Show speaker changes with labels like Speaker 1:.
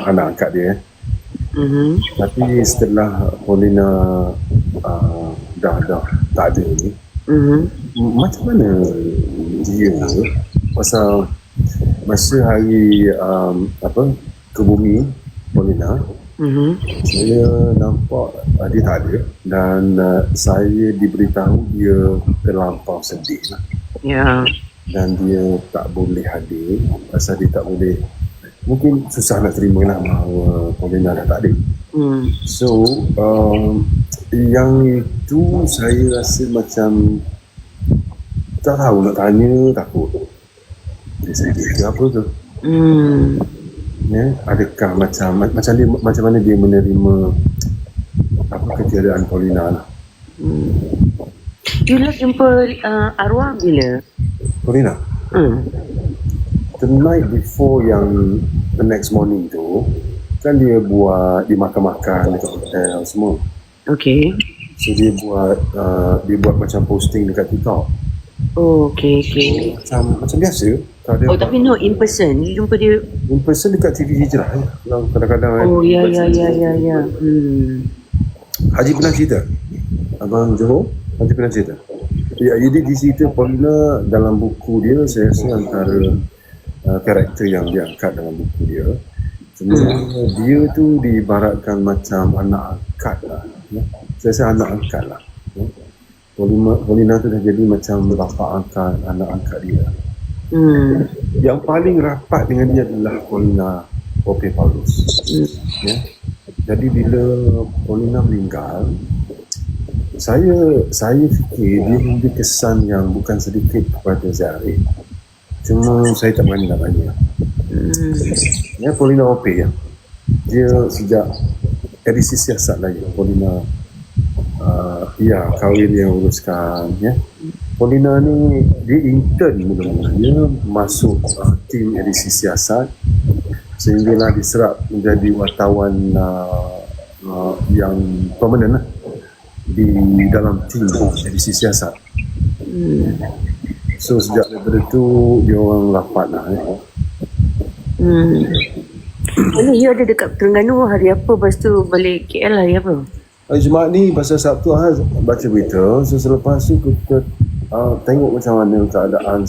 Speaker 1: anak angkat dia.
Speaker 2: Mhm.
Speaker 1: Tapi setelah Paulina uh, dah dah tak ada ni,
Speaker 2: Mhm.
Speaker 1: m- macam mana dia pasal masa hari um, apa ke bumi Paulina
Speaker 2: Mhm.
Speaker 1: saya nampak uh, dia tak ada dan uh, saya diberitahu dia terlampau sedih lah.
Speaker 2: Ya.
Speaker 1: dan dia tak boleh hadir pasal dia tak boleh mungkin susah nak terima lah bahawa Paulina dah tak ada
Speaker 2: Hmm.
Speaker 1: so um, yang itu saya rasa macam tak tahu nak tanya takut dia sedih ke apa ke
Speaker 2: Hmm.
Speaker 1: ya adakah macam macam dia macam mana dia menerima apa ketiadaan Paulina lah
Speaker 2: Hmm. You last jumpa uh, arwah bila?
Speaker 1: Paulina
Speaker 2: Hmm.
Speaker 1: The night before yang the next morning tu kan dia buat dia makan-makan dekat hotel semua
Speaker 2: Okay.
Speaker 1: so dia buat uh, dia buat macam posting dekat TikTok
Speaker 2: Oh, okay, okay.
Speaker 1: macam macam biasa kalau dia
Speaker 2: Oh, tapi no, in person. You jumpa dia.
Speaker 1: in person dekat TV Hijrah. Kalau kadang-kadang kan,
Speaker 2: Oh, ya, ya, ya, ya, ya. Hmm.
Speaker 1: Haji pernah cerita Abang Johor Haji pernah cerita Ya, jadi di situ Paulina dalam buku dia saya rasa antara uh, karakter yang dia angkat dalam buku dia sebenarnya dia tu diibaratkan macam anak angkat lah ya. saya rasa anak angkat lah ya. Paulina tu dah jadi macam bapa angkat anak angkat dia
Speaker 2: Hmm.
Speaker 1: yang paling rapat dengan dia adalah Paulina Pope Paulus
Speaker 2: Hmm.
Speaker 1: ya. Jadi bila Paulina meninggal saya saya fikir dia memberi kesan yang bukan sedikit kepada Zahri. Cuma saya tak berani nak tanya.
Speaker 2: Hmm.
Speaker 1: Ya Paulina OP ya. Dia sejak edisi siasat lagi Paulina uh, ya kahwin yang uruskan ya. Paulina ni dia intern mula-mula dia masuk uh, tim edisi siasat sehinggalah diserap menjadi wartawan uh, uh, yang permanent lah di dalam tim edisi siasat.
Speaker 2: Hmm.
Speaker 1: So sejak daripada tu dia orang rapat lah eh.
Speaker 2: Hmm. Mana you ada dekat Terengganu hari apa lepas tu balik KL hari apa?
Speaker 1: Hari Jumaat ni pasal Sabtu Ahad baca berita so selepas tu kita uh, tengok macam mana keadaan